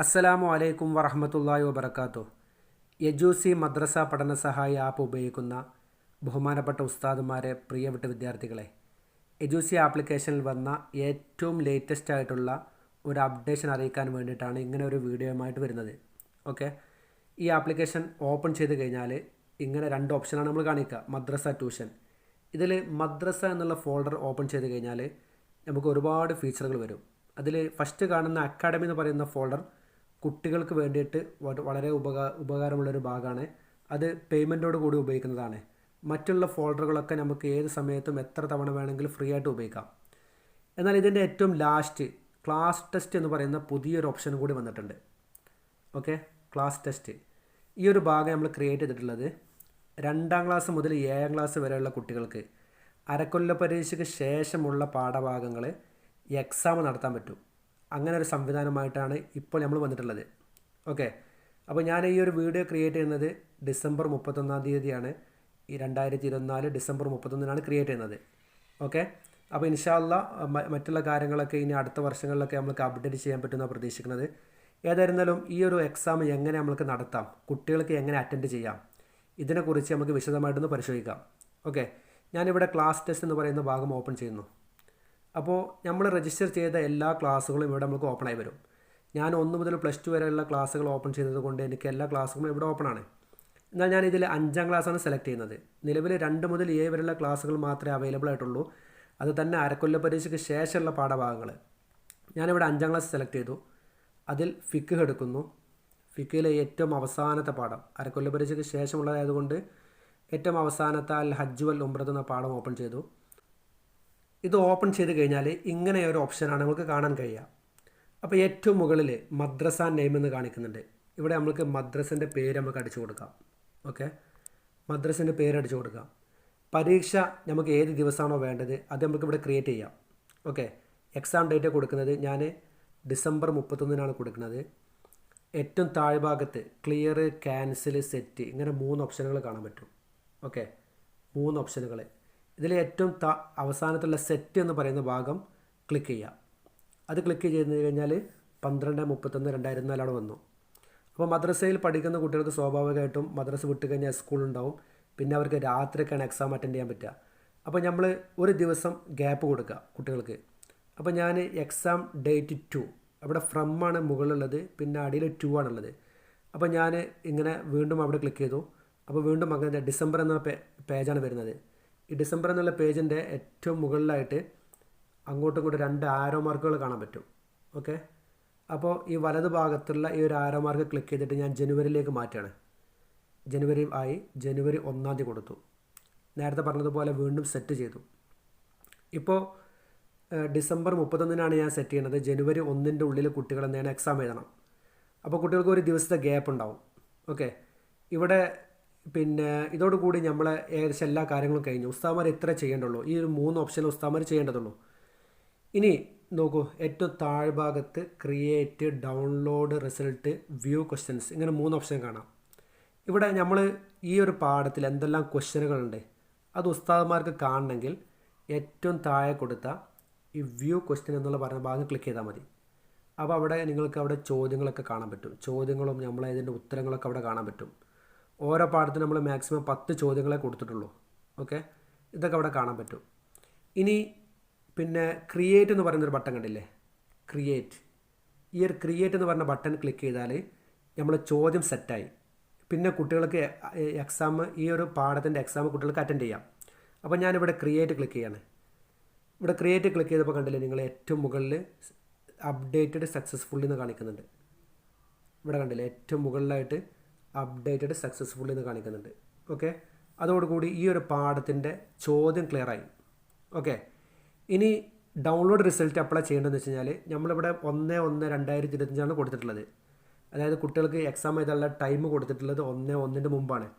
അസ്സലാമു അലൈക്കും വറഹമത്തല്ലാഹി വബർക്കാത്തു യജൂസി മദ്രസ പഠന സഹായ ആപ്പ് ഉപയോഗിക്കുന്ന ബഹുമാനപ്പെട്ട ഉസ്താദുമാരെ പ്രിയപ്പെട്ട വിദ്യാർത്ഥികളെ യജൂസി ആപ്ലിക്കേഷനിൽ വന്ന ഏറ്റവും ലേറ്റസ്റ്റ് ആയിട്ടുള്ള ഒരു അപ്ഡേഷൻ അറിയിക്കാൻ വേണ്ടിയിട്ടാണ് ഇങ്ങനെ ഒരു വീഡിയോയുമായിട്ട് വരുന്നത്. ഓക്കെ ഈ ആപ്ലിക്കേഷൻ ഓപ്പൺ ചെയ്ത് കഴിഞ്ഞാൽ ഇങ്ങനെ രണ്ട് ഓപ്ഷനാണ് നമ്മൾ കാണിക്കുക മദ്രസ ട്യൂഷൻ ഇതിൽ മദ്രസ എന്നുള്ള ഫോൾഡർ ഓപ്പൺ ചെയ്ത് കഴിഞ്ഞാൽ നമുക്ക് ഒരുപാട് ഫീച്ചറുകൾ വരും. അതിൽ ഫസ്റ്റ് കാണുന്ന അക്കാഡമി എന്ന് പറയുന്ന ഫോൾഡർ കുട്ടികൾക്ക് വേണ്ടിയിട്ട് വളരെ ഉപകാ ഉപകാരമുള്ളൊരു ഭാഗമാണ്. അത് പേയ്മെന്റോട് കൂടി ഉപയോഗിക്കുന്നതാണ്. മറ്റുള്ള ഫോൾഡറുകളൊക്കെ നമുക്ക് ഏത് സമയത്തും എത്ര തവണ വേണമെങ്കിലും ഫ്രീ ആയിട്ട് ഉപയോഗിക്കാം. എന്നാൽ ഇതിന്റെ ഏറ്റവും ലാസ്റ്റ് ക്ലാസ് ടെസ്റ്റ് എന്ന് പറയുന്ന പുതിയൊരു ഓപ്ഷൻ കൂടി വന്നിട്ടുണ്ട്. ഓക്കെ ക്ലാസ് ടെസ്റ്റ് ഈ ഒരു ഭാഗം നമ്മൾ ക്രിയേറ്റ് ചെയ്തിട്ടുള്ളത് രണ്ടാം ക്ലാസ് മുതൽ ഏഴാം ക്ലാസ് വരെയുള്ള കുട്ടികൾക്ക് അരക്കൊല്ല പരീക്ഷയ്ക്ക് ശേഷമുള്ള പാഠഭാഗങ്ങൾ എക്സാം നടത്താൻ പറ്റും. അങ്ങനെ ഒരു സംവിധാനമായിട്ടാണ് ഇപ്പോൾ നമ്മൾ വന്നിട്ടുള്ളത്. ഓക്കെ അപ്പോൾ ഞാൻ ഈ ഒരു വീഡിയോ ക്രിയേറ്റ് ചെയ്യുന്നത് ഡിസംബർ മുപ്പത്തൊന്നാം തീയതിയാണ്. ഈ രണ്ടായിരത്തി ഇരുപത്തിനാല് ഡിസംബർ മുപ്പത്തൊന്നിനാണ് ക്രിയേറ്റ് ചെയ്യുന്നത്. ഓക്കെ അപ്പോൾ ഇൻഷാല്ല മറ്റുള്ള കാര്യങ്ങളൊക്കെ ഇനി അടുത്ത വർഷങ്ങളിലൊക്കെ നമുക്ക് അപ്ഡേറ്റ് ചെയ്യാൻ പറ്റുന്ന പ്രതീക്ഷിക്കുന്നത്. ഏതായിരുന്നാലും ഈ ഒരു എക്സാം എങ്ങനെ നമുക്ക് നടത്താം? കുട്ടികൾക്ക് എങ്ങനെ അറ്റൻഡ് ചെയ്യാം? ഇതിനെക്കുറിച്ച് നമുക്ക് വിശദമായിട്ടൊന്ന് പരിശോധിക്കാം. ഓക്കെ ഞാനിവിടെ ക്ലാസ് ടെസ്റ്റ് എന്ന് പറയുന്ന ഭാഗം ഓപ്പൺ ചെയ്യുന്നു. അപ്പോൾ നമ്മൾ രജിസ്റ്റർ ചെയ്ത എല്ലാ ക്ലാസ്സുകളും ഇവിടെ നമുക്ക് ഓപ്പൺ ആയി വരും. ഞാൻ ഒന്ന് മുതൽ പ്ലസ് ടു വരെയുള്ള ക്ലാസ്സുകൾ ഓപ്പൺ ചെയ്തത് കൊണ്ട് എനിക്ക് എല്ലാ ക്ലാസ്സുകളും ഇവിടെ ഓപ്പൺ ആണ്. എന്നാൽ ഞാൻ ഇതിൽ അഞ്ചാം ക്ലാസ്സാണ് സെലക്ട് ചെയ്യുന്നത്. നിലവിൽ രണ്ട് മുതൽ ഏഴ് വരെയുള്ള ക്ലാസ്സുകൾ മാത്രമേ അവൈലബിൾ ആയിട്ടുള്ളൂ. അത് തന്നെ അരക്കൊല്ല പരീക്ഷയ്ക്ക് ശേഷമുള്ള പാഠഭാഗങ്ങൾ ഞാനിവിടെ അഞ്ചാം ക്ലാസ് സെലക്ട് ചെയ്തു. അതിൽ ഫിക്ക് എടുക്കുന്നു. ഫിക്കിലെ ഏറ്റവും അവസാനത്തെ പാഠം. അരക്കൊല്ല പരീക്ഷയ്ക്ക് ശേഷമുള്ളതായതുകൊണ്ട് ഏറ്റവും അവസാനത്തെ അൽ ഹജ്ജ് ഉംറത്ത് എന്ന പാഠം ഓപ്പൺ ചെയ്തു. ഇത് ഓപ്പൺ ചെയ്ത് കഴിഞ്ഞാൽ ഇങ്ങനെ ഒരു ഓപ്ഷനാണ് നമുക്ക് കാണാൻ കഴിയുക. അപ്പോൾ ഏറ്റവും മുകളിൽ മദ്രസ നെയിം എന്ന് കാണിക്കുന്നുണ്ട്. ഇവിടെ നമുക്ക് മദ്രസിന്റെ പേര് നമുക്ക് അടിച്ചു കൊടുക്കാം. ഓക്കെ? മദ്രസിന്റെ പേര് അടിച്ചു കൊടുക്കാം. പരീക്ഷ നമുക്ക് ഏത് ദിവസമാണോ വേണ്ടത് അത് നമുക്ക് ഇവിടെ ക്രിയേറ്റ് ചെയ്യാം. ഓക്കെ? എക്സാം ഡേറ്റ് കൊടുക്കുന്നത് ഞാൻ ഡിസംബർ മുപ്പത്തൊന്നിനാണ് കൊടുക്കുന്നത്. ഏറ്റവും താഴ്ഭാഗത്ത് ക്ലിയർ ക്യാൻസൽ സെറ്റ് ഇങ്ങനെ മൂന്ന് ഓപ്ഷനുകൾ കാണാൻ പറ്റും. ഓക്കെ? മൂന്ന് ഓപ്ഷനുകൾ. ഇതിൽ ഏറ്റവും ത അവസാനത്തുള്ള സെറ്റ് എന്ന് പറയുന്ന ഭാഗം ക്ലിക്ക് ചെയ്യുക. അത് ക്ലിക്ക് ചെയ്ത് കഴിഞ്ഞാൽ പന്ത്രണ്ട് മുപ്പത്തൊന്ന് രണ്ടായിരത്തി നാലാണ് വന്നു. അപ്പോൾ മദ്രസയിൽ പഠിക്കുന്ന കുട്ടികൾക്ക് സ്വാഭാവികമായിട്ടും മദ്രസ വിട്ട് കഴിഞ്ഞാൽ സ്കൂളുണ്ടാവും പിന്നെ അവർക്ക് രാത്രിയൊക്കെയാണ് എക്സാം അറ്റൻഡ് ചെയ്യാൻ പറ്റുക. അപ്പോൾ നമ്മൾ ഒരു ദിവസം ഗ്യാപ്പ് കൊടുക്കുക കുട്ടികൾക്ക്. അപ്പോൾ ഞാൻ എക്സാം ഡേറ്റ് ടു അവിടെ ഫ്രം ആണ് മുകളിലുള്ളത് പിന്നെ അടിയിൽ ടു ആണുള്ളത്. അപ്പോൾ ഞാൻ ഇങ്ങനെ വീണ്ടും അവിടെ ക്ലിക്ക് ചെയ്തു. അപ്പോൾ വീണ്ടും അങ്ങനെ ഡിസംബർ എന്ന പേജാണ് വരുന്നത്. ഈ ഡിസംബർ എന്നുള്ള പേജിന്റെ ഏറ്റവും മുകളിലായിട്ട് അങ്ങോട്ടും ഇങ്ങോട്ടും രണ്ട് ആരോ മാർക്കുകൾ കാണാൻ പറ്റും. ഓക്കെ അപ്പോൾ ഈ വലത് ഭാഗത്തുള്ള ഈ ഒരു ആരോ മാർക്ക് ക്ലിക്ക് ചെയ്തിട്ട് ഞാൻ ജനുവരിയിലേക്ക് മാറ്റുകയാണ്. ജനുവരി ആയി ജനുവരി ഒന്നാം തീയതി കൊടുത്തു. നേരത്തെ പറഞ്ഞതുപോലെ വീണ്ടും സെറ്റ് ചെയ്തു. ഇപ്പോൾ ഡിസംബർ മുപ്പത്തൊന്നിനാണ് ഞാൻ സെറ്റ് ചെയ്യുന്നത് ജനുവരി ഒന്നിന്റെ ഉള്ളിൽ കുട്ടികൾ എന്തെങ്കിലും എക്സാം എഴുതണം. അപ്പോൾ കുട്ടികൾക്ക് ഒരു ദിവസത്തെ ഗ്യാപ്പ് ഉണ്ടാവും. ഓക്കെ ഇവിടെ പിന്നെ ഇതോടുകൂടി നമ്മൾ ഏകദേശം എല്ലാ കാര്യങ്ങളും കഴിഞ്ഞു. ഉസ്താമാർ ഇത്ര ചെയ്യേണ്ടുള്ളൂ. ഈ ഒരു മൂന്ന് ഓപ്ഷൻ ഉസ്താമാർ ചെയ്യേണ്ടതുള്ളൂ. ഇനി നോക്കൂ ഏറ്റവും താഴ്ഭാഗത്ത് create download result view questions ഇങ്ങനെ മൂന്ന് ഓപ്ഷൻ കാണാം. ഇവിടെ നമ്മൾ ഈ ഒരു പാഠത്തിൽ എന്തെല്ലാം ക്വസ്റ്റ്യനുകളുണ്ട് അത് ഉസ്താദന്മാർക്ക് കാണണമെങ്കിൽ ഏറ്റവും താഴെ കൊടുത്ത ഈ വ്യൂ ക്വസ്റ്റ്യൻ എന്നുള്ള പറഞ്ഞ ഭാഗം ക്ലിക്ക് ചെയ്താൽ മതി. അപ്പോൾ അവിടെ നിങ്ങൾക്ക് അവിടെ ചോദ്യങ്ങളൊക്കെ കാണാൻ പറ്റും. ചോദ്യങ്ങളും നമ്മളെ ഇതിന്റെ ഉത്തരങ്ങളൊക്കെ അവിടെ കാണാൻ പറ്റും. ഓരോ പാഠത്തിന് നമ്മൾ മാക്സിമം പത്ത് ചോദ്യങ്ങളെ കൊടുത്തിട്ടുള്ളൂ. ഓക്കെ ഇതൊക്കെ അവിടെ കാണാൻ പറ്റും. ഇനി പിന്നെ ക്രിയേറ്റ് എന്ന് പറയുന്നൊരു ബട്ടൺ കണ്ടില്ലേ? ക്രിയേറ്റ് ഈ ഒരു ക്രിയേറ്റ് എന്ന് പറഞ്ഞ ബട്ടൺ ക്ലിക്ക് ചെയ്താൽ നമ്മൾ ചോദ്യം സെറ്റായി പിന്നെ കുട്ടികൾക്ക് എക്സാം ഈ ഒരു പാഠത്തിന്റെ എക്സാം കുട്ടികൾക്ക് അറ്റൻഡ് ചെയ്യാം. അപ്പോൾ ഞാനിവിടെ ക്രിയേറ്റ് ക്ലിക്ക് ചെയ്യാണ്. ഇവിടെ ക്രിയേറ്റ് ക്ലിക്ക് ചെയ്തപ്പോൾ കണ്ടില്ലേ നിങ്ങൾ ഏറ്റവും മുകളിൽ അപ്ഡേറ്റഡ് സക്സസ്ഫുള്ളി എന്ന് കാണിക്കുന്നുണ്ട്. ഇവിടെ കണ്ടില്ലേ ഏറ്റവും മുകളിലായിട്ട് അപ്ഡേറ്റഡ് സക്സസ്ഫുള്ളി എന്ന് കാണിക്കുന്നുണ്ട്. ഓക്കെ അതോടുകൂടി ഈ ഒരു പാഠത്തിന്റെ ചോദ്യം ക്ലിയർ ആയി. ഓക്കെ ഇനി ഡൗൺലോഡ് റിസൾട്ട് അപ്ലൈ ചെയ്യേണ്ടതെന്ന് വെച്ച് കഴിഞ്ഞാൽ നമ്മളിവിടെ ഒന്ന് ഒന്ന് രണ്ടായിരത്തി ഇരുപത്തഞ്ചാണ് കൊടുത്തിട്ടുള്ളത്. അതായത് കുട്ടികൾക്ക് എക്സാം എഴുതാനുള്ള ടൈം കൊടുത്തിട്ടുള്ളത് ഒന്ന് ഒന്നിന്റെ മുമ്പാണ്.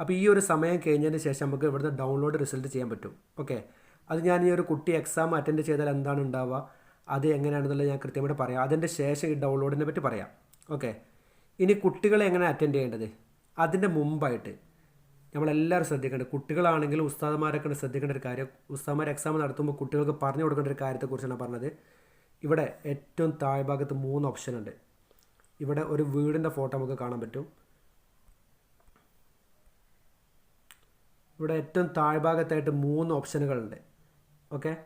അപ്പോൾ ഈ ഒരു സമയം കഴിഞ്ഞതിന് ശേഷം നമുക്ക് ഇവിടുന്ന് ഡൗൺലോഡ് റിസൾട്ട് ചെയ്യാൻ പറ്റും. ഓക്കെ അത് ഞാൻ ഈ ഒരു കുട്ടി എക്സാം അറ്റൻഡ് ചെയ്താൽ എന്താണ് ഉണ്ടാവുക? അത് എങ്ങനെയാണെന്നുള്ളത് ഞാൻ കൃത്യമായിട്ട് പറയാം. അതിന്റെ ശേഷം ഈ ഡൗൺലോഡിനെ പറ്റി പറയാം. ഓക്കെ ഇനി കുട്ടികളെ എങ്ങനെ അറ്റൻഡ് ചെയ്യേണ്ടത്? അതിന്റെ മുമ്പായിട്ട് നമ്മളെല്ലാവരും ശ്രദ്ധിക്കേണ്ടത്. കുട്ടികളാണെങ്കിലും ഉസ്താദന്മാരൊക്കെ ശ്രദ്ധിക്കേണ്ട ഒരു കാര്യം. ഉസ്താദന്മാർ എക്സാം നടത്തുമ്പോൾ കുട്ടികൾക്ക് പറഞ്ഞു കൊടുക്കേണ്ട ഒരു കാര്യത്തെക്കുറിച്ചാണ് പറഞ്ഞത്. ഇവിടെ ഏറ്റവും താഴ്ഭാഗത്ത് മൂന്ന് ഓപ്ഷൻ ഉണ്ട്. ഇവിടെ ഒരു വീടിന്റെ ഫോട്ടോ നമുക്ക് കാണാൻ പറ്റും. ഇവിടെ ഏറ്റവും താഴ്ഭാഗത്തായിട്ട് മൂന്ന് ഓപ്ഷനുകളുണ്ട് ഓക്കെ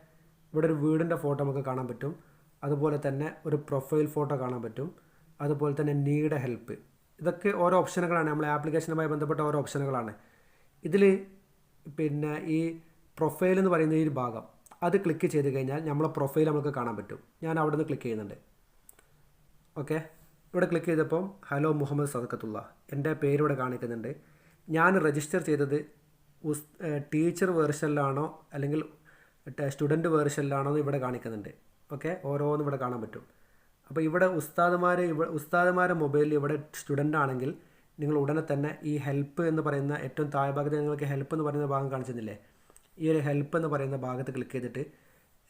ഇവിടെ ഒരു വീടിന്റെ ഫോട്ടോ നമുക്ക് കാണാൻ പറ്റും. അതുപോലെ തന്നെ ഒരു പ്രൊഫൈൽ ഫോട്ടോ കാണാൻ പറ്റും. അതുപോലെ തന്നെ നീഡ് ഹെൽപ്പ് ഇതൊക്കെ ഓരോ ഓപ്ഷനുകളാണ് നമ്മളെ ആപ്ലിക്കേഷനുമായി ബന്ധപ്പെട്ട ഓരോ ഓപ്ഷനുകളാണ് ഇതിൽ പിന്നെ ഈ പ്രൊഫൈൽ എന്ന് പറയുന്ന ഈ ഭാഗം അത് ക്ലിക്ക് ചെയ്ത് കഴിഞ്ഞാൽ നമ്മളെ പ്രൊഫൈൽ നമുക്ക് കാണാൻ പറ്റും. ഞാൻ അവിടെ നിന്ന് ക്ലിക്ക് ചെയ്യുന്നുണ്ട്. ഓക്കെ ഇവിടെ ക്ലിക്ക് ചെയ്തപ്പം ഹലോ മുഹമ്മദ് സദക്കത്തുള്ള എന്റെ പേരിവിടെ കാണിക്കുന്നുണ്ട്. ഞാൻ രജിസ്റ്റർ ചെയ്തത് ടീച്ചർ വേർഷനിലാണോ അല്ലെങ്കിൽ സ്റ്റുഡന്റ് വേർഷനിലാണോ എന്ന് ഇവിടെ കാണിക്കുന്നുണ്ട്. ഓക്കെ ഓരോന്നും ഇവിടെ കാണാൻ പറ്റും. അപ്പോൾ ഇവിടെ ഉസ്താദുമാരെ ഇവിടെ ഉസ്താദുമാരെ മൊബൈലിൽ ഇവിടെ സ്റ്റുഡന്റ് ആണെങ്കിൽ നിങ്ങൾ ഉടനെ തന്നെ ഈ ഹെൽപ്പ് എന്ന് പറയുന്ന ഏറ്റവും താഴെ താഴ്ഭാഗത്ത് നിങ്ങൾക്ക് ഹെൽപ്പ് എന്ന് പറയുന്ന ഭാഗം കാണിച്ചിരുന്നില്ലേ? ഈ ഒരു ഹെൽപ്പ് എന്ന് പറയുന്ന ഭാഗത്ത് ക്ലിക്ക് ചെയ്തിട്ട്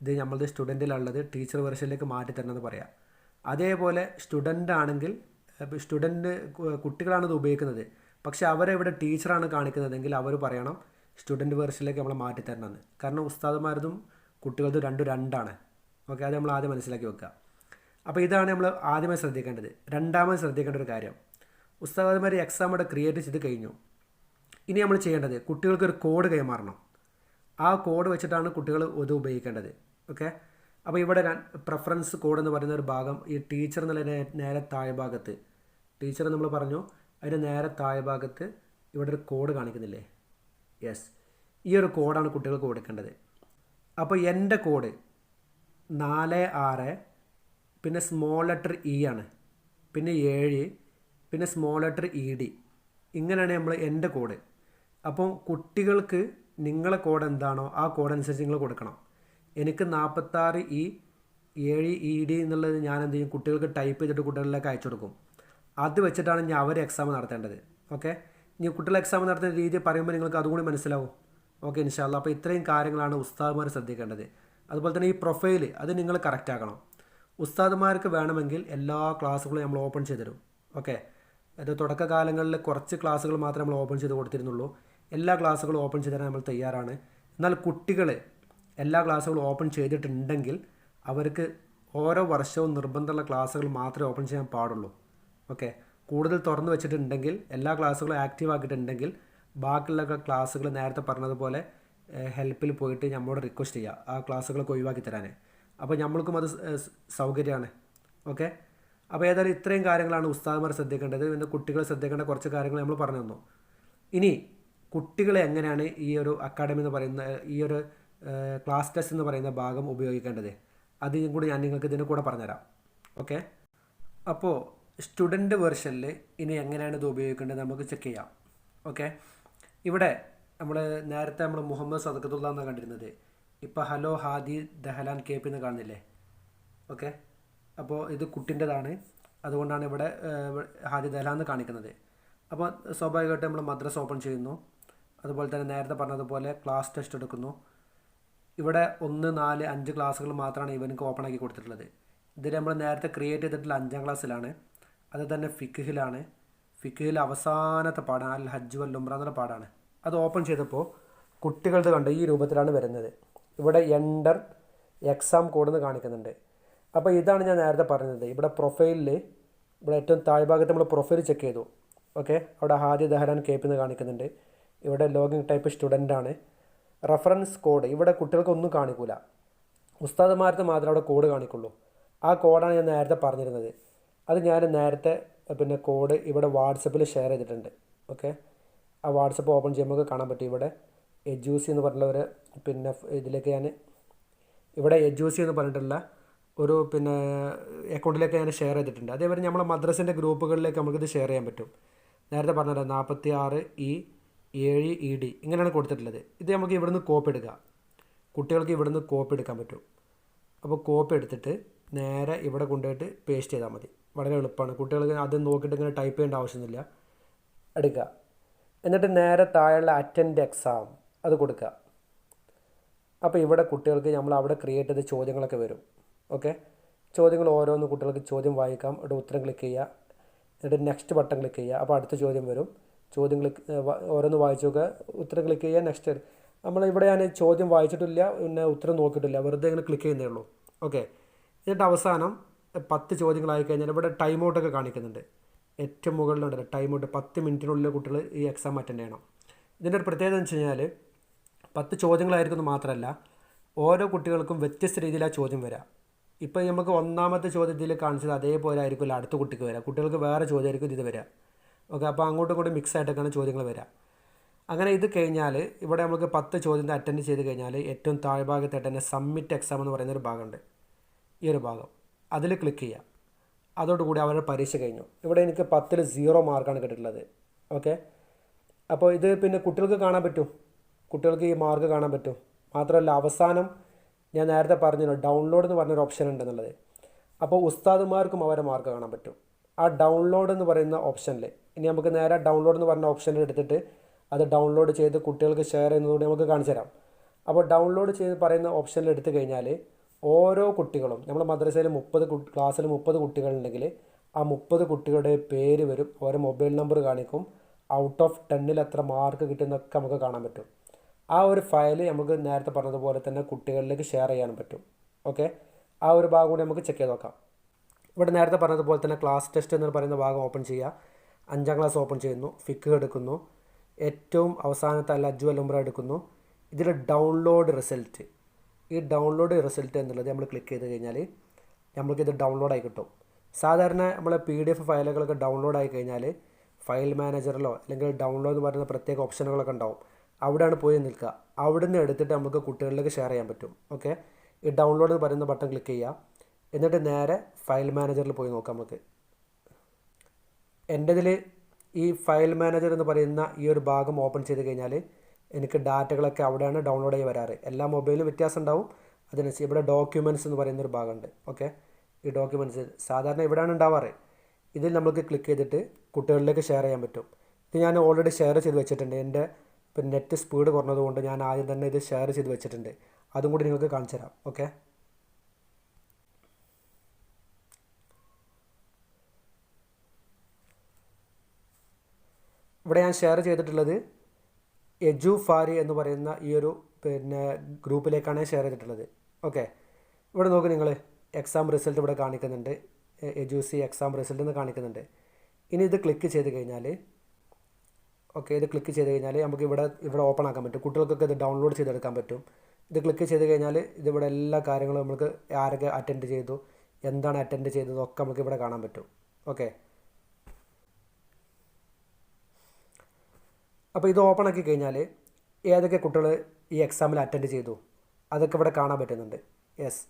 ഇത് നമ്മളത് സ്റ്റുഡന്റിലുള്ളത് ടീച്ചർ വെർഷനിലേക്ക് മാറ്റി തരണമെന്ന് പറയാം. അതേപോലെ സ്റ്റുഡന്റ് ആണെങ്കിൽ സ്റ്റുഡന്റ് കുട്ടികളാണ് ഇത് ഉപയോഗിക്കുന്നത്. പക്ഷേ അവരെ ഇവിടെ ടീച്ചറാണ് കാണിക്കുന്നതെങ്കിൽ അവർ പറയണം സ്റ്റുഡന്റ് വേർഷനിലേക്ക് നമ്മൾ മാറ്റി തരണമെന്ന് കാരണം ഉസ്താദുമാരതും കുട്ടികളതും രണ്ടും രണ്ടാണ്. ഓക്കെ അത് നമ്മൾ ആദ്യം മനസ്സിലാക്കി വെക്കുക അപ്പോൾ ഇതാണ് നമ്മൾ ആദ്യമായി ശ്രദ്ധിക്കേണ്ടത്. രണ്ടാമത് ശ്രദ്ധിക്കേണ്ട ഒരു കാര്യം. ഉസ്താദന്മാർ എക്സാം ഇവിടെ ക്രിയേറ്റ് ചെയ്ത് കഴിഞ്ഞു. ഇനി നമ്മൾ ചെയ്യേണ്ടത് കുട്ടികൾക്ക് ഒരു കോഡ് കൈമാറണം. ആ കോഡ് വെച്ചിട്ടാണ് കുട്ടികൾ ഇത് ഉപയോഗിക്കേണ്ടത്. ഓക്കെ അപ്പോൾ ഇവിടെ പ്രിഫറൻസ് കോഡ് എന്ന് പറയുന്ന ഒരു ഭാഗം ഈ ടീച്ചർ എന്നുള്ള നേരെ താഴെ ഭാഗത്ത്. ടീച്ചർ നമ്മൾ പറഞ്ഞു അതിന്റെ നേരെ താഴെ ഭാഗത്ത് ഇവിടെ ഒരു കോഡ് കാണിക്കുന്നില്ലേ? യെസ് ഈ ഒരു കോഡാണ് കുട്ടികൾക്ക് കൊടുക്കേണ്ടത്. അപ്പോൾ എന്റെ കോഡ് നാല് ആറ് പിന്നെ സ്മോൾ ലെറ്റർ ഇ ആണ്. പിന്നെ ഏഴ് പിന്നെ സ്മോൾ ലെറ്റർ ഇ ഡി ഇങ്ങനെയാണ് നമ്മൾ എന്റെ കോഡ് അപ്പോൾ കുട്ടികൾക്ക് നിങ്ങളെ കോഡ് എന്താണോ ആ കോഡ് അനുസരിച്ച് നിങ്ങൾ കൊടുക്കണം. എനിക്ക് നാൽപ്പത്താറ് ഇ ഏഴ് ഇ ഡി എന്നുള്ളത് ഞാൻ എന്ത് ചെയ്യും? കുട്ടികൾക്ക് ടൈപ്പ് ചെയ്തിട്ട് കുട്ടികളിലേക്ക് അയച്ചു കൊടുക്കും. അത് വെച്ചിട്ടാണ് ഞാൻ അവർ എക്സാം നടത്തേണ്ടത്. ഓക്കെ ഇനി കുട്ടികൾ എക്സാം നടത്തുന്ന രീതി പറയുമ്പോൾ നിങ്ങൾക്ക് അതുകൂടി മനസ്സിലാവും. ഓക്കെ ഇൻഷാല്ല അപ്പോൾ ഇത്രയും കാര്യങ്ങളാണ് ഉസ്താദ്മാർ ശ്രദ്ധിക്കേണ്ടത്. അതുപോലെ തന്നെ ഈ പ്രൊഫൈൽ അത് നിങ്ങൾ കറക്റ്റ് ആക്കണം. ഉസ്താദുമാർക്ക് വേണമെങ്കിൽ എല്ലാ ക്ലാസ്സുകളും നമ്മൾ ഓപ്പൺ ചെയ്തുതരും. ഓക്കെ? അത് തുടക്കകാലങ്ങളിൽ കുറച്ച് ക്ലാസ്സുകൾ മാത്രമേ നമ്മൾ ഓപ്പൺ ചെയ്ത് കൊടുത്തിരുന്നുള്ളൂ. എല്ലാ ക്ലാസ്സുകളും ഓപ്പൺ ചെയ്ത് തരാൻ നമ്മൾ തയ്യാറാണ്. എന്നാൽ കുട്ടികൾ എല്ലാ ക്ലാസ്സുകളും ഓപ്പൺ ചെയ്തിട്ടുണ്ടെങ്കിൽ അവർക്ക് ഓരോ വർഷവും നിർബന്ധമുള്ള ക്ലാസ്സുകൾ മാത്രമേ ഓപ്പൺ ചെയ്യാൻ പാടുള്ളൂ. ഓക്കെ? കൂടുതൽ തുറന്നു വെച്ചിട്ടുണ്ടെങ്കിൽ എല്ലാ ക്ലാസ്സുകളും ആക്റ്റീവ് ആക്കിയിട്ടുണ്ടെങ്കിൽ ബാക്കിയുള്ള ക്ലാസ്സുകൾ നേരത്തെ പറഞ്ഞതുപോലെ ഹെൽപ്പിൽ പോയിട്ട് നമ്മളോട് റിക്വസ്റ്റ് ചെയ്യുക ആ ക്ലാസ്സുകളൊക്കെ ഒഴിവാക്കി തരാൻ. അപ്പോൾ നമ്മൾക്കും അത് സൗകര്യമാണ് ഓക്കെ? അപ്പോൾ ഏതായാലും ഇത്രയും കാര്യങ്ങളാണ് ഉസ്താദ്മാർ ശ്രദ്ധിക്കേണ്ടത്. പിന്നെ കുട്ടികൾ ശ്രദ്ധിക്കേണ്ട കുറച്ച് കാര്യങ്ങൾ നമ്മൾ പറഞ്ഞു തന്നു. ഇനി കുട്ടികളെ എങ്ങനെയാണ് ഈ ഒരു അക്കാഡമി എന്ന് പറയുന്ന ഈ ഒരു ക്ലാസ് ടെസ്റ്റ് എന്ന് പറയുന്ന ഭാഗം ഉപയോഗിക്കേണ്ടത്? അതിനും കൂടി ഞാൻ നിങ്ങൾക്ക് ഇതിന് കൂടെ പറഞ്ഞുതരാം. ഓക്കെ? അപ്പോൾ സ്റ്റുഡന്റ് വെർഷനിൽ ഇനി എങ്ങനെയാണ് ഇത് ഉപയോഗിക്കേണ്ടത് നമുക്ക് ചെക്ക് ചെയ്യാം. ഓക്കെ? ഇവിടെ നമ്മൾ നേരത്തെ നമ്മൾ മുഹമ്മദ് സദക്കത്തുള്ള എന്നാണ് കണ്ടിരുന്നത്. ഇപ്പോൾ hello Hadi Dahlan K P എന്ന് കാണുന്നില്ലേ? ഓക്കെ. അപ്പോൾ ഇത് കുട്ടിന്റെതാണ് അതുകൊണ്ടാണ് ഇവിടെ ഹാദി ദഹലാൻ എന്ന് കാണിക്കുന്നത്. അപ്പോൾ സ്വാഭാവികമായിട്ട് നമ്മൾ മദ്രസ ഓപ്പൺ ചെയ്യുന്നു. അതുപോലെ തന്നെ നേരത്തെ പറഞ്ഞതുപോലെ ക്ലാസ് ടെസ്റ്റ് എടുക്കുന്നു. ഇവിടെ ഒന്ന് നാല് അഞ്ച് ക്ലാസ്സുകൾ മാത്രമാണ് ഇവനക്ക് ഓപ്പൺ ആക്കി കൊടുത്തിട്ടുള്ളത്. ഇതിൽ നമ്മൾ നേരത്തെ ക്രിയേറ്റ് ചെയ്തിട്ടുള്ള അഞ്ചാം ക്ലാസ്സിലാണ്. അത് തന്നെ ഫിക്കുഹിലാണ് ഫിക്കുഹിൽ അവസാനത്തെ പാടാണ് അൽ ഹജ്ജ് വൽ എന്നുള്ള പാടാണ് അത് ഓപ്പൺ ചെയ്തപ്പോൾ കുട്ടികളുടെ കണ്ട് ഈ രൂപത്തിലാണ് വരുന്നത്. ഇവിടെ എന്റർ എക്സാം കോഡെന്ന് കാണിക്കുന്നുണ്ട്. അപ്പോൾ ഇതാണ് ഞാൻ നേരത്തെ പറഞ്ഞത്. ഇവിടെ പ്രൊഫൈലിൽ ഇവിടെ ഏറ്റവും താഴ്ഭാഗത്ത് നമ്മൾ പ്രൊഫൈൽ ചെക്ക് ചെയ്തു. ഓക്കെ അവിടെ ഹാദി ദഹരാൻ കേപ്പ് എന്ന് കാണിക്കുന്നുണ്ട്. ഇവിടെ ലോഗിൻ ടൈപ്പ് സ്റ്റുഡന്റ് ആണ്. റഫറൻസ് കോഡ് ഇവിടെ കുട്ടികൾക്കൊന്നും കാണിക്കൂല. ഉസ്താദന്മാർക്ക് മാത്രമേ അവിടെ കോഡ് കാണിക്കുള്ളൂ. ആ കോഡാണ് ഞാൻ നേരത്തെ പറഞ്ഞിരുന്നത്. അത് ഞാൻ നേരത്തെ പിന്നെ കോഡ് ഇവിടെ വാട്സപ്പിൽ ഷെയർ ചെയ്തിട്ടുണ്ട്. ഓക്കെ ആ വാട്സപ്പ് ഓപ്പൺ ചെയ്യുമ്പോൾ കാണാൻ പറ്റും. ഇവിടെ എജ്യൂസി എന്ന് പറഞ്ഞുള്ള ഒരു പിന്നെ ഇതിലേക്ക് ഞാൻ ഇവിടെ എജൂസി എന്ന് പറഞ്ഞിട്ടുള്ള ഒരു പിന്നെ അക്കൗണ്ടിലേക്ക് ഞാൻ ഷെയർ ചെയ്തിട്ടുണ്ട്. അതേപോലെ നമ്മളെ മദ്രസിന്റെ ഗ്രൂപ്പുകളിലേക്ക് നമുക്കിത് ഷെയർ ചെയ്യാൻ പറ്റും. നേരത്തെ പറഞ്ഞല്ലോ നാൽപ്പത്തി ആറ് ഇ ഏഴ് ഇ ഡി ഇങ്ങനെയാണ് കൊടുത്തിട്ടുള്ളത്. ഇത് നമുക്ക് ഇവിടുന്ന് കോപ്പി എടുക്കാം. കുട്ടികൾക്ക് ഇവിടുന്ന് കോപ്പി എടുക്കാൻ പറ്റും. അപ്പോൾ കോപ്പി എടുത്തിട്ട് നേരെ ഇവിടെ കൊണ്ടുപോയിട്ട് പേസ്റ്റ് ചെയ്താൽ മതി. വളരെ എളുപ്പമാണ്. കുട്ടികൾക്ക് അത് നോക്കിയിട്ട് ഇങ്ങനെ ടൈപ്പ് ചെയ്യേണ്ട ആവശ്യമൊന്നുമില്ല. എടുക്കുക. എന്നിട്ട് നേരെ താഴെയുള്ള അറ്റൻഡ് എക്സാം അത് കൊടുക്കുക. അപ്പോൾ ഇവിടെ കുട്ടികൾക്ക് നമ്മൾ അവിടെ ക്രിയേറ്റ് ചെയ്ത ചോദ്യങ്ങളൊക്കെ വരും. ഓക്കെ ചോദ്യങ്ങൾ ഓരോന്ന് കുട്ടികൾക്ക് ചോദ്യം വായിക്കാം. ഇവിടെ ഉത്തരം ക്ലിക്ക് ചെയ്യുക. എന്നിട്ട് നെക്സ്റ്റ് ബട്ടൺ ക്ലിക്ക് ചെയ്യുക. അപ്പോൾ അടുത്ത ചോദ്യം വരും. ചോദ്യം ക്ലിക്ക് ഓരോന്ന് വായിച്ചു നോക്കുക. ഉത്തരം ക്ലിക്ക് ചെയ്യുക. നെക്സ്റ്റ് നമ്മൾ ഇവിടെ ഞാൻ ചോദ്യം വായിച്ചിട്ടില്ല. പിന്നെ ഉത്തരം നോക്കിയിട്ടില്ല. വെറുതെ ഇങ്ങനെ ക്ലിക്ക് ചെയ്യുന്നേ ഉള്ളൂ. ഓക്കെ എന്നിട്ട് അവസാനം പത്ത് ചോദ്യങ്ങളായി കഴിഞ്ഞാൽ ഇവിടെ ടൈം ഔട്ടൊക്കെ കാണിക്കുന്നുണ്ട്. ഏറ്റവും മുകളിലുണ്ടല്ലോ. ടൈം ഔട്ട് പത്ത് മിനിറ്റിനുള്ളിൽ കുട്ടികൾ ഈ എക്സാം അറ്റൻഡ് ചെയ്യണം. ഇതിന്റെ ഒരു പ്രത്യേകത എന്ന് വെച്ച് കഴിഞ്ഞാൽ പത്ത് ചോദ്യങ്ങളായിരിക്കും മാത്രമല്ല ഓരോ കുട്ടികൾക്കും വ്യത്യസ്ത രീതിയിലാണ് ചോദ്യം വരിക ഇപ്പോൾ നമുക്ക് ഒന്നാമത്തെ ചോദ്യത്തിൽ കാണിച്ചത് അതേപോലെ ആയിരിക്കില്ല അടുത്ത കുട്ടിക്ക് വരിക കുട്ടികൾക്ക് വേറെ ചോദ്യമായിരിക്കും ഇത് വരിക ഓക്കെ അപ്പോൾ അങ്ങോട്ടും ഇങ്ങോട്ടും മിക്സ് ആയിട്ടൊക്കെയാണ് ചോദ്യങ്ങൾ വരിക അങ്ങനെ ഇത് കഴിഞ്ഞാൽ ഇവിടെ നമുക്ക് പത്ത് ചോദ്യം അറ്റൻഡ് ചെയ്ത് കഴിഞ്ഞാൽ ഏറ്റവും താഴ്ഭാഗത്തായിട്ട് തന്നെ സബ്മിറ്റ് എക്സാം എന്ന് പറയുന്ന ഒരു ഭാഗമുണ്ട്. ഈ ഒരു ഭാഗം. അതിൽ ക്ലിക്ക് ചെയ്യുക അതോടുകൂടി അവരുടെ പരീക്ഷ കഴിഞ്ഞു. ഇവിടെ എനിക്ക് പത്തിൽ സീറോ മാർക്കാണ് കിട്ടിയിട്ടുള്ളത്. ഓക്കെ? അപ്പോൾ ഇത് പിന്നെ കുട്ടികൾക്ക് കാണാൻ പറ്റും? കുട്ടികൾക്ക് ഈ മാർക്ക് കാണാൻ പറ്റും. മാത്രമല്ല അവസാനം ഞാൻ നേരത്തെ പറഞ്ഞല്ലോ ഡൗൺലോഡ് എന്ന് പറഞ്ഞൊരു ഓപ്ഷൻ ഉണ്ടെന്നുള്ളത്. അപ്പോൾ ഉസ്താദുമാർക്കും അവരെ മാർക്ക് കാണാൻ പറ്റും. ആ ഡൗൺലോഡ് എന്ന് പറയുന്ന ഓപ്ഷനിൽ ഇനി നമുക്ക് നേരെ ഡൗൺലോഡ് എന്ന് പറഞ്ഞ ഓപ്ഷനിൽ എടുത്തിട്ട് അത് ഡൗൺലോഡ് ചെയ്ത് കുട്ടികൾക്ക് ഷെയർ ചെയ്യുന്നതുകൂടി നമുക്ക് കാണിച്ചു തരാം. അപ്പോൾ ഡൗൺലോഡ് ചെയ്ത് പറയുന്ന ഓപ്ഷനിൽ എടുത്തു കഴിഞ്ഞാൽ ഓരോ കുട്ടികളും നമ്മുടെ മദ്രസയിൽ മുപ്പത് ക്ലാസ്സിൽ മുപ്പത് കുട്ടികളുണ്ടെങ്കിൽ ആ മുപ്പത് കുട്ടികളുടെ പേര് വരും ഓരോ മൊബൈൽ നമ്പർ കാണിക്കും ഔട്ട് ഓഫ് ടെന്നിൽ എത്ര മാർക്ക് കിട്ടുന്നൊക്കെ നമുക്ക് കാണാൻ പറ്റും. ആ ഒരു ഫയൽ നമുക്ക് നേരത്തെ പറഞ്ഞതുപോലെ തന്നെ കുട്ടികളിലേക്ക് ഷെയർ ചെയ്യാനും പറ്റും. ഓക്കെ ആ ഒരു ഭാഗം കൂടി നമുക്ക് ചെക്ക് ചെയ്ത് നോക്കാം. ഇവിടെ നേരത്തെ പറഞ്ഞതുപോലെ തന്നെ ക്ലാസ് ടെസ്റ്റ് എന്ന് പറയുന്ന ഭാഗം ഓപ്പൺ ചെയ്യുക. അഞ്ചാം ക്ലാസ് ഓപ്പൺ ചെയ്യുന്നു. ഫിക്ക് എടുക്കുന്നു. ഏറ്റവും അവസാനത്തെ അല്ല അജു അലുംബ്ര എടുക്കുന്നു. ഇതിൽ ഡൗൺലോഡ് റിസൾട്ട് ഈ ഡൗൺലോഡ് റിസൾട്ട് എന്നുള്ളത് നമ്മൾ ക്ലിക്ക് ചെയ്ത് കഴിഞ്ഞാൽ നമ്മൾക്കിത് ഡൗൺലോഡായി കിട്ടും. സാധാരണ നമ്മൾ പി ഡി എഫ് ഫയലുകളൊക്കെ ഡൗൺലോഡ് ആയി കഴിഞ്ഞാൽ ഫയൽ മാനേജറിലോ അല്ലെങ്കിൽ ഡൗൺലോഡ് എന്ന് പറയുന്ന പ്രത്യേക ഓപ്ഷനുകളൊക്കെ ഉണ്ടാവും. അവിടെയാണ് പോയി നിൽക്കുക. അവിടെ നിന്ന് എടുത്തിട്ട് നമുക്ക് കുട്ടികളിലേക്ക് ഷെയർ ചെയ്യാൻ പറ്റും. ഓക്കെ ഈ ഡൗൺലോഡ് എന്ന് പറയുന്ന ബട്ടൺ ക്ലിക്ക് ചെയ്യുക. എന്നിട്ട് നേരെ ഫയൽ മാനേജറിൽ പോയി നോക്കാം നമുക്ക്. എന്റെതിൽ ഈ ഫയൽ മാനേജർ എന്ന് പറയുന്ന ഈ ഒരു ഭാഗം ഓപ്പൺ ചെയ്ത് കഴിഞ്ഞാൽ എനിക്ക് ഡാറ്റകളൊക്കെ അവിടെയാണ് ഡൗൺലോഡ് ആയി വരാറ്. എല്ലാ മൊബൈലും വ്യത്യാസം ഉണ്ടാവും. അതിനനുസരിച്ച് ഇവിടെ ഡോക്യുമെന്റ്സ് എന്ന് പറയുന്ന ഒരു ഭാഗമുണ്ട് ഓക്കെ ഈ ഡോക്യുമെന്റ്സ് സാധാരണ ഇവിടെയാണ് ഉണ്ടാവാറ്. ഇതിൽ നമുക്ക് ക്ലിക്ക് ചെയ്തിട്ട് കുട്ടികളിലേക്ക് ഷെയർ ചെയ്യാൻ പറ്റും. ഇത് ഞാൻ ഓൾറെഡി ഷെയർ ചെയ്ത് വെച്ചിട്ടുണ്ട്. എന്റെ ഇപ്പം നെറ്റ് സ്പീഡ് കുറഞ്ഞതുകൊണ്ട് ഞാൻ ആദ്യം തന്നെ ഇത് ഷെയർ ചെയ്ത് വെച്ചിട്ടുണ്ട്. അതും കൂടി നിങ്ങൾക്ക് കാണിച്ചു തരാം ഓക്കെ ഇവിടെ ഞാൻ ഷെയർ ചെയ്തിട്ടുള്ളത് എജു ഫാരി എന്ന് പറയുന്ന ഈ ഒരു പിന്നെ ഗ്രൂപ്പിലേക്കാണ് ഷെയർ ചെയ്തിട്ടുള്ളത് ഓക്കെ ഇവിടെ നോക്ക് നിങ്ങൾ എക്സാം റിസൾട്ട് ഇവിടെ കാണിക്കുന്നുണ്ട്. എജു സി എക്സാം റിസൾട്ട് എന്ന് കാണിക്കുന്നുണ്ട്. ഇനി ഇത് ക്ലിക്ക് ചെയ്ത് കഴിഞ്ഞാൽ ഓക്കെ ഇത് ക്ലിക്ക് ചെയ്ത് കഴിഞ്ഞാൽ നമുക്ക് ഇവിടെ ഇവിടെ ഓപ്പൺ ആക്കാൻ പറ്റും. കുട്ടികൾക്കൊക്കെ ഇത് ഡൗൺലോഡ് ചെയ്തെടുക്കാൻ പറ്റും. ഇത് ക്ലിക്ക് ചെയ്ത് കഴിഞ്ഞാൽ ഇതിവിടെ എല്ലാ കാര്യങ്ങളും നമുക്ക് ആരൊക്കെ അറ്റൻഡ് ചെയ്തു എന്താണ് അറ്റൻഡ് ചെയ്തതൊക്കെ നമുക്ക് ഇവിടെ കാണാൻ പറ്റും. ഓക്കെ. അപ്പോൾ ഇത് ഓപ്പൺ ആക്കി കഴിഞ്ഞാൽ ഏതൊക്കെ കുട്ടികൾ ഈ എക്സാമിൽ അറ്റൻഡ് ചെയ്തു അതൊക്കെ ഇവിടെ കാണാൻ പറ്റുന്നുണ്ട്. യെസ്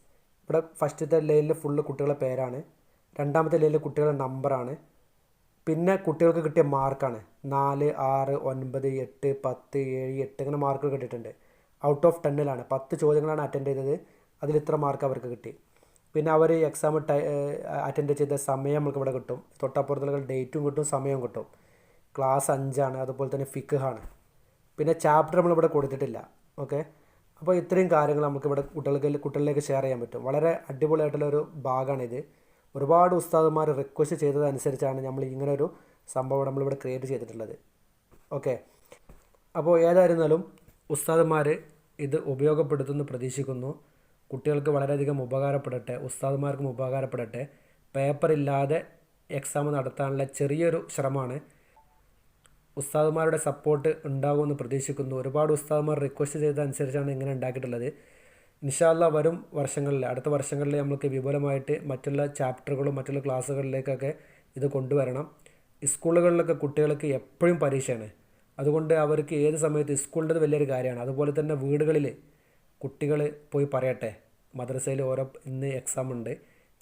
ഇവിടെ ഫസ്റ്റത്തെ ലൈനിൽ ഫുള്ള് കുട്ടികളുടെ പേരാണ്. രണ്ടാമത്തെ ലൈനിൽ കുട്ടികളുടെ നമ്പറാണ് പിന്നെ കുട്ടികൾക്ക് കിട്ടിയ മാർക്കാണ്. നാല് ആറ് ഒൻപത് എട്ട് പത്ത് ഏഴ് എട്ട് അങ്ങനെ മാർക്ക് കിട്ടിയിട്ടുണ്ട്. ഔട്ട് ഓഫ് ടെന്നിലാണ് പത്ത് ചോദ്യങ്ങളാണ് അറ്റൻഡ് ചെയ്തത്. അതിൽ ഇത്ര മാർക്ക് അവർക്ക് കിട്ടി. പിന്നെ അവർ എക്സാം അറ്റൻഡ് ചെയ്ത സമയം നമുക്ക് ഇവിടെ കിട്ടും. തൊട്ടപ്പുറത്തുള്ള ഡേറ്റും കിട്ടും സമയവും കിട്ടും. ക്ലാസ് അഞ്ചാണ്. അതുപോലെ തന്നെ ഫിക്കാണ് പിന്നെ ചാപ്റ്റർ നമ്മളിവിടെ കൊടുത്തിട്ടില്ല. ഓക്കെ അപ്പോൾ ഇത്രയും കാര്യങ്ങൾ നമുക്ക് ഇവിടെ കുട്ടികൾക്ക് കുട്ടികളിലേക്ക് ഷെയർ ചെയ്യാൻ പറ്റും. വളരെ അടിപൊളിയായിട്ടുള്ള ഒരു ഭാഗമാണിത്. ഒരുപാട് ഉസ്താദന്മാർ റിക്വസ്റ്റ് ചെയ്തതനുസരിച്ചാണ് നമ്മൾ ഇങ്ങനെ ഒരു സംഭവം നമ്മളിവിടെ ക്രിയേറ്റ് ചെയ്തിട്ടുള്ളത്. ഓക്കെ അപ്പോൾ ഏതായിരുന്നാലും ഉസ്താദന്മാർ ഇത് ഉപയോഗപ്പെടുത്തുമെന്ന് പ്രതീക്ഷിക്കുന്നു. കുട്ടികൾക്ക് വളരെയധികം ഉപകാരപ്പെടട്ടെ ഉസ്താദന്മാർക്കും ഉപകാരപ്പെടട്ടെ. പേപ്പർ ഇല്ലാതെ എക്സാം നടത്താനുള്ള ചെറിയൊരു ശ്രമമാണ്. ഉസ്താദുമാരുടെ സപ്പോർട്ട് ഉണ്ടാകുമെന്ന് പ്രതീക്ഷിക്കുന്നു. ഒരുപാട് ഉസ്താദുമാർ റിക്വസ്റ്റ് ചെയ്തതനുസരിച്ചാണ് ഇങ്ങനെ ഉണ്ടാക്കിയിട്ടുള്ളത്. ഇൻഷാല്ല വരും വർഷങ്ങളിൽ അടുത്ത വർഷങ്ങളിൽ നമ്മൾക്ക് വിപുലമായിട്ട് മറ്റുള്ള ചാപ്റ്ററുകളും മറ്റുള്ള ക്ലാസ്സുകളിലേക്കൊക്കെ ഇത് കൊണ്ടുവരണം. സ്കൂളുകളിലൊക്കെ കുട്ടികൾക്ക് എപ്പോഴും പരീക്ഷയാണ്. അതുകൊണ്ട് അവർക്ക് ഏത് സമയത്ത് സ്കൂളിന്റെ വലിയൊരു കാര്യമാണ്. അതുപോലെ തന്നെ വീടുകളിൽ കുട്ടികൾ പോയി പറയട്ടെ. മദ്രസയിൽ ഓരോ ഇന്ന് എക്സാം ഉണ്ട്.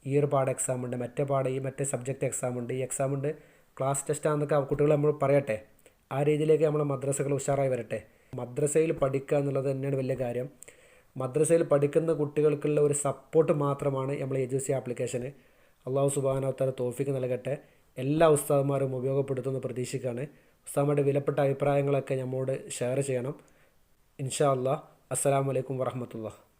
ഈ ഒരു പാട് എക്സാം ഉണ്ട്. മറ്റേ പാട് ഈ മറ്റേ സബ്ജക്റ്റ് എക്സാം ഉണ്ട്. ഈ എക്സാം ഉണ്ട്. ക്ലാസ് ടെസ്റ്റാണെന്നൊക്കെ കുട്ടികൾ നമ്മൾ പറയട്ടെ. ആ രീതിയിലേക്ക് നമ്മൾ മദ്രസകൾ ഉഷാറായി വരട്ടെ. മദ്രസയിൽ പഠിക്കുക എന്നുള്ളത് തന്നെയാണ് വലിയ കാര്യം. മദ്രസയിൽ പഠിക്കുന്ന കുട്ടികൾക്കുള്ള ഒരു സപ്പോർട്ട് മാത്രമാണ് നമ്മൾ എ ജി സി ആപ്ലിക്കേഷന് അള്ളാഹു സുബാനോത്താല തോഫിക്ക് നൽകട്ടെ. എല്ലാ ഉസ്താദന്മാരും ഉപയോഗപ്പെടുത്തുമെന്ന് പ്രതീക്ഷിക്കുകയാണ്. ഉസ്താദന്മാരുടെ വിലപ്പെട്ട അഭിപ്രായങ്ങളൊക്കെ നമ്മോട് ഷെയർ ചെയ്യണം. ഇൻഷാ അള്ളാഹ്. അസ്സാം വലൈക്കും വറഹമത്തുള്ള